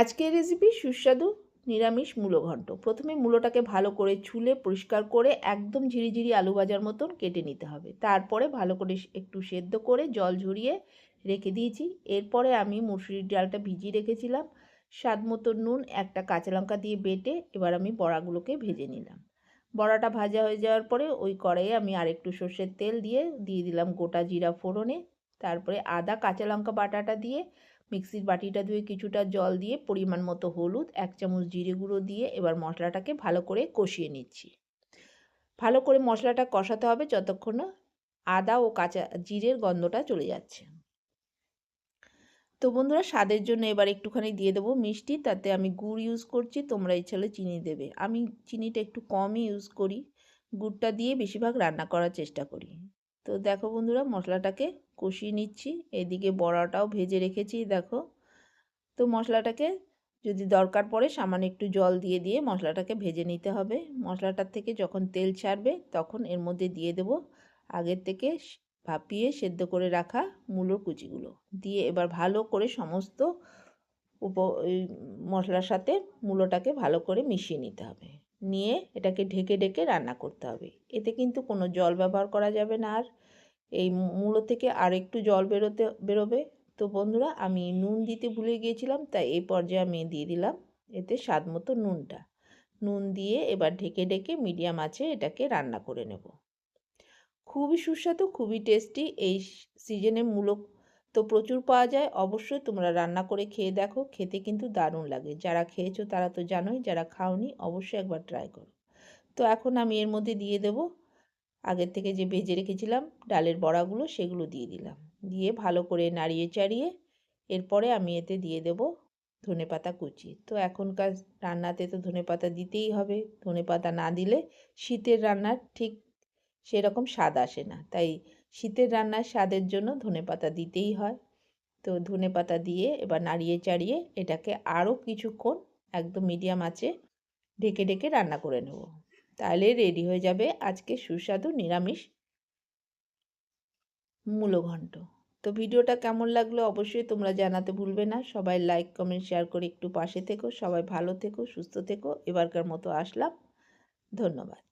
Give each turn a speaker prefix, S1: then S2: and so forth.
S1: আজকের রেসিপি সুস্বাদু, নিরামিষ মূলো ঘন্ট। প্রথমে মূলোটাকে ভালো করে ছুলে পরিষ্কার করে একদম ঝিরিঝিরি আলু ভাজার মতন কেটে নিতে হবে। তারপরে ভালো করে একটু সেদ্ধ করে জল ঝরিয়ে রেখে দিয়েছি। এরপরে আমি মুসুরির ডালটা ভিজিয়ে রেখেছিলাম। স্বাদ মতো নুন, একটা কাঁচা লঙ্কা দিয়ে বেটে এবার আমি বড়াগুলোকে ভেজে নিলাম। বড়াটা ভাজা হয়ে যাওয়ার পরে ওই কড়াইয়ে আমি আরেকটু সর্ষের তেল দিয়ে দিয়ে দিলাম গোটা জিরা ফোড়নে। তারপরে আদা, কাঁচা লঙ্কা বাটাটা দিয়ে মিক্সির বাটিটা ধুয়ে কিছুটা জল দিয়ে পরিমাণ মতো হলুদ, এক চামচ জিরে গুঁড়ো দিয়ে এবার মশলাটাকে ভালো করে কষিয়ে নিচ্ছি। ভালো করে মশলাটা কষাতে হবে যতক্ষণ আদা ও কাঁচা জিরের গন্ধটা চলে যাচ্ছে। তো বন্ধুরা, স্বাদের জন্য এবার একটুখানি দিয়ে দেবো মিষ্টি, তাতে আমি গুড় ইউজ করছি, তোমরা ইচ্ছালে চিনি দেবে। আমি চিনিটা একটু কমই ইউজ করি, গুড়টা দিয়ে বেশিরভাগ রান্না করার চেষ্টা করি। তো দেখো বন্ধুরা, মশলাটাকে কষিয়ে নিচ্ছি। এদিকে বড়াটাও ভেজে রেখেছি, দেখো। তো মশলাটাকে যদি দরকার পড়ে সামান্য একটু জল দিয়ে দিয়ে মশলাটাকে ভেজে নিতে হবে। মশলাটার থেকে যখন তেল ছাড়বে তখন এর মধ্যে দিয়ে দেব আগের থেকে ভাপিয়ে সেদ্ধ করে রাখা মূলোর কুচিগুলো। দিয়ে এবার ভালো করে সমস্ত উপ মশলার সাথে মূলোটাকে ভালো করে মিশিয়ে নিতে হবে। নিয়ে এটাকে ঢেকে ঢেকে রান্না করতে হবে। এতে কিন্তু কোনো জল ব্যবহার করা যাবে না আর। এই মূলো থেকে আর একটু জল বেরোতে, বেরোবে। তো বন্ধুরা, আমি নুন দিতে ভুলে গিয়েছিলাম, তাই এই পর্যায়ে আমি দিয়ে দিলাম এতে স্বাদ মতো নুনটা। নুন দিয়ে এবার ঢেকে ঢেকে মিডিয়াম আছে এটাকে রান্না করে নেব। খুবই সুস্বাদু, খুবই টেস্টি এই সিজনে মূলো তো প্রচুর পাওয়া যায়। অবশ্যই তোমরা রান্না করে খেয়ে দেখো, খেতে কিন্তু দারুণ লাগে। যারা খেয়েছো তারা তো জানোই, যারা খাওনি অবশ্যই একবার ট্রাই করো। তো এখন আমি এর মধ্যে দিয়ে দেব। আগের থেকে যে ভেজে রেখেছিলাম ডালের বড়াগুলো সেগুলো দিয়ে দিলাম। দিয়ে ভালো করে নাড়িয়ে চাড়িয়ে এরপরে আমি এতে দিয়ে দেব ধনে পাতা কুচি। তো এখনকার রান্নাতে তো ধনে পাতা দিতেই হবে। ধনে পাতা না দিলে শীতের রান্নার ঠিক সেরকম স্বাদ আসে না। তাই শীতের রান্নার স্বাদের জন্য ধনে পাতা দিতেই হয়। তো ধনে পাতা দিয়ে এবার নাড়িয়ে চাড়িয়ে এটাকে আরও কিছুক্ষণ একদম মিডিয়াম আছে ঢেকে ঢেকে রান্না করে নেব। তাহলে রেডি হয়ে যাবে আজকে সুস্বাদু নিরামিষ মূলঘণ্ট। তো ভিডিওটা কেমন লাগল অবশ্যই তোমরা জানাতে ভুলবে না। সবাই লাইক, কমেন্ট, শেয়ার করে একটু পাশে থেকো। সবাই ভালো থেকো, সুস্থ থেকো। এবারকার মতো আসলাম। ধন্যবাদ।